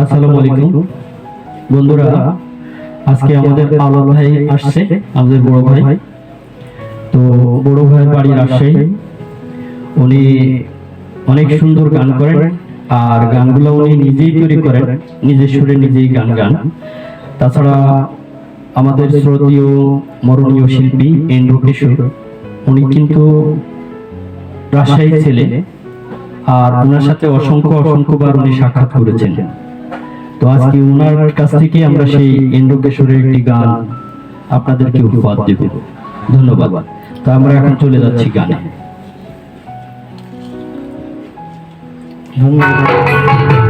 আসসালামু আলাইকুম। বন্ধুরা আজকে আমাদের আলো ভাই আসছে আমাদের বড় ভাই। তো বড় ভাইয়ের বাড়ি রাজশাহী। উনি অনেক সুন্দর গান করেন আর গানগুলো উনি নিজেই তৈরি করেন নিজের সুরে নিজেই গান গান। তাছাড়া আমাদের শ্রদ্ধীয় মরণীয় শিল্পী এন্ড্রু কিশোর উনি কিন্তু রাজশাহী ছেলে আর ওনার সাথে অসংখ্য অসংখ্যবার উনি সাক্ষাৎ করেছেন। তো আজকে ওনার কাছ থেকে আমরা সেই ইন্দ্রকেশ্বরের একটি গান আপনাদেরকে উপহার দেব। ধন্যবাদ। তো আমরা এখন চলে যাচ্ছি গানে। ঘর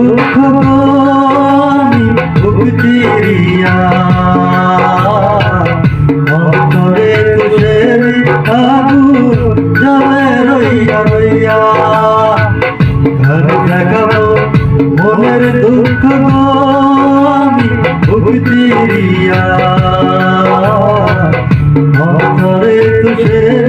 দুঃখ আমি চিরিয়া অন্তরে তুষের আগুন জলে রইয়া রইয়া। ঘর দেখাবো মনের দুঃখ আমি চিরিয়া অন্তরে তুষের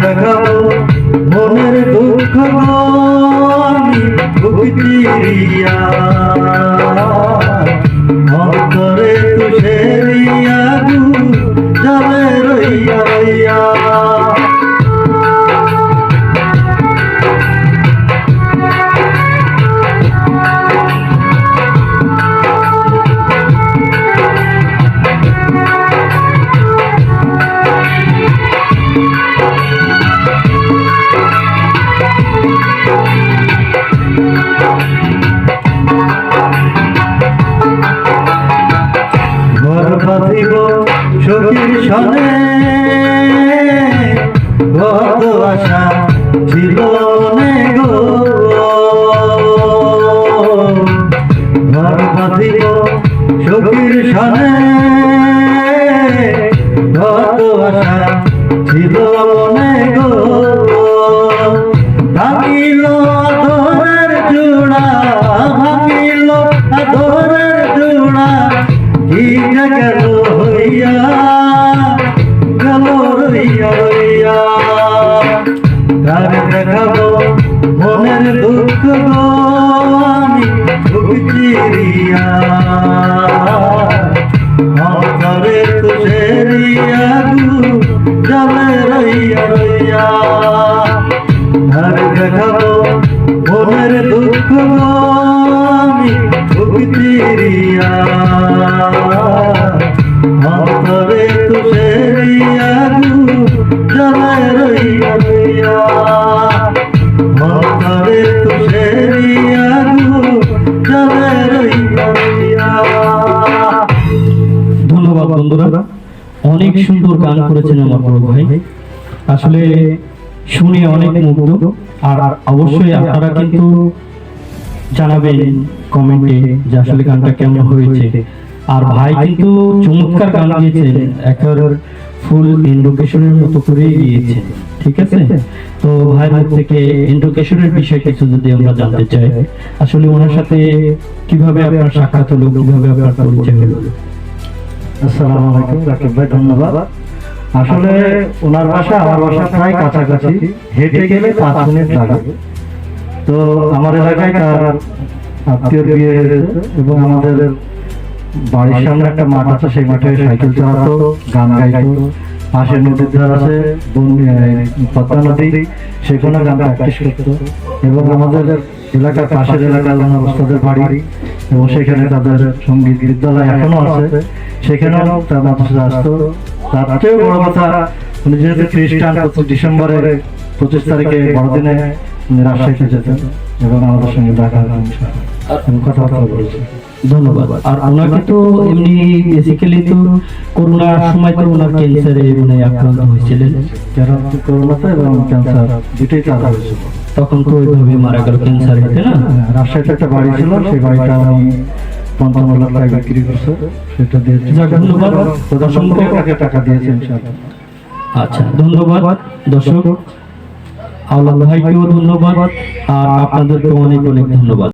দেখাবো মনের দুঃখ গো আমি বাঁধিব সখীর সনে। কত আশা ছিল চিরিয়া অন্তরে তুষেরিয়া গু জলে রইয়া রইয়া। তুষেরিয়া অনেক সুন্দর গান করেছেন আমার বড় ভাই। আসলে শুনে অনেক মুগ্ধ। আর অবশ্যই আপনারা কিন্তু জানাবেন কমেন্টে যে আসলে গানটা কেমন হয়েছে। আর ভাই কিন্তু চমৎকার গান দিয়েছেন একেবারে ফুল ইন্ডোকেশনের মতো করে গিয়েছেন। ঠিক আছে? তো ভাই মুখ থেকে ইন্ডোকেশনের বিষয়ে কিছু যদি আমরা জানতে চাই, আসলে ওনার সাথে কীভাবে আপনার সাক্ষাৎ হলো, কীভাবে আপনার পরিচয় হলো? আসসালামু আলাইকুম রাকিব ভাই ধন্যবাদ। আসলে ওনার বাসা আমার বাসা প্রায় কাছাকাছি। হেঁটে গেলে পাঁচ মিনিট লাগে তো আমার এলাকায় তার আত্মীয় বিয়ে হয়েছে এবং আমাদের বাড়ির সামনে একটা মাঠ আছে সেই মাঠে সাইকেল চালাতো গান গাইতো। পাশে নদীর ধার আছে পদ্মা নদী সেখানে গান প্র্যাকটিস করতো। এবং আমাদের এলাকার পাশের এলাকার ওনার বাড়ি এবং সেখানে তাদের সংগীত বিদ্যালয় এখনও আছে। সেখানেও তার মাদ্রাসা আসতো। তার চেয়েও বড় কথা উনি যেহেতু খ্রিস্টান প্রতি ডিসেম্বরে পঁচিশ তারিখে বড়দিনে উনি রাজশাহীতে যেতেন এবং আমাদের সঙ্গে দেখা কথাবার্তা বলেছে। ধন্যবাদ। আর ওনাকে তো এমনি বেসিক্যালি তো করোনার সময় তো ওনার ক্যান্সারে মানে আক্রান্ত হয়েছিলেন। যারা করোনাতে এবং ক্যান্সার দুটোই তার হয়েছিল তখন তো ওইভাবে মারা গেল ক্যান্সার হতে না? হ্যাঁ, রাজশাহীতে একটা বাড়ি ছিল সেই বাড়িটা আমি পঞ্চান্ন লাখ টাকা বিক্রি করছে। সেটা দিয়েছে। ধন্যবাদ। প্রধানমন্ত্রী তাকে টাকা দিয়েছেন ইনশাআল্লাহ। আচ্ছা ধন্যবাদ। দর্শক আল্লাহ ভাইকেও ধন্যবাদ। আর আপনাদেরকে অনেক অনেক ধন্যবাদ।